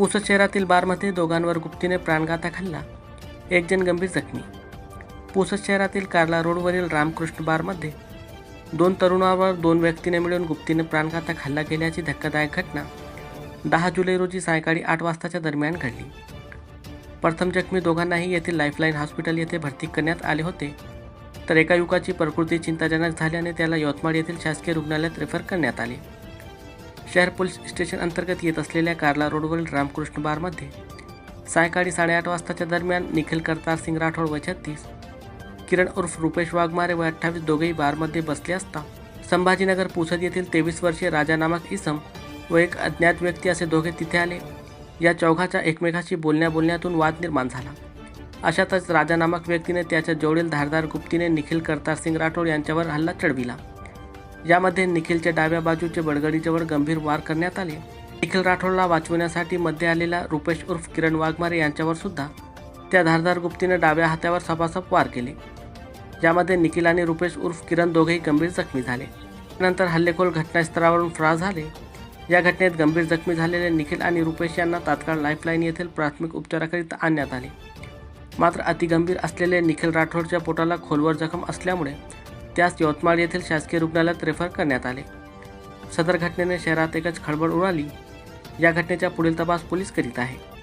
पुसद शहरातील बारमध्ये दोघांवर गुप्तीने प्राणघातक हल्ला एक जण गंभीर जखमी. पुसद शहरातील कार्ला रोडवरील रामकृष्ण बारमध्ये दोन तरुणावर दोन व्यक्तीने मिळून गुप्तीने प्राणघातक हल्ला केल्याची धक्कादायक घटना दहा जुलै रोजी सायंकाळी आठ वाजताच्या दरम्यान घडली. प्रथम जखमी दोघांनाही येथील लाईफलाईन हॉस्पिटल येथे भरती करण्यात आले होते. तर एका युवकाची प्रकृती चिंताजनक झाल्याने त्याला यवतमाळ येथील शासकीय रुग्णालयात रेफर करण्यात आले. शहर पोलीस स्टेशन अंतर्गत येत असलेल्या कार्ला रोडवरील रामकृष्ण बारमध्ये सायंकाळी साडेआठ वाजताच्या दरम्यान निखिल करतार सिंग राठोड व छत्तीस किरण उर्फ रुपेश वाघमारे व अठ्ठावीस दोघेही बारमध्ये बसले असता संभाजीनगर पुसद येथील तेवीस वर्षीय राजा नामक इसम व एक अज्ञात व्यक्ती असे दोघे तिथे आले. या चौघाच्या एकमेकाशी बोलण्या बोलण्यातून वाद निर्माण झाला. अशातच राजा नामक व्यक्तीने त्याच्या जवळील धारदार गुप्तीने निखिल करतारसिंग राठोड यांच्यावर हल्ला चढविला. यामध्ये निखिलच्या डाव्या बाजूचे बडगडीजवळ गंभीर वार करण्यात आले. निखिल राठोडला वाचवण्यासाठी मध्ये आलेला रुपेश उर्फ किरण वाघमारे यांच्यावर सुद्धा त्या धारदार गुप्तीने डाव्या हातावर सपासप वार केले. यामध्ये निखिल आणि रुपेश उर्फ किरण दोघेही गंभीर जखमी झाले. नंतर हल्लेखोल घटनास्थळावरून फरार झाले. या घटनेत गंभीर जखमी झालेले निखिल आणि रुपेश यांना तात्काळ लाईफलाईन येथील प्राथमिक उपचाराकरिता आणण्यात आले. मात्र अतिगंभीर असलेले निखिल राठोडच्या पोटाला खोलवर जखम असल्यामुळे त्यास यवतमाळ येथील शासकीय रुग्णालयात रेफर करण्यात आले. सदर घटनेने शहरात एकच खळबळ उडाली. या घटनेचा पुढील तपास पोलीस करीत आहे.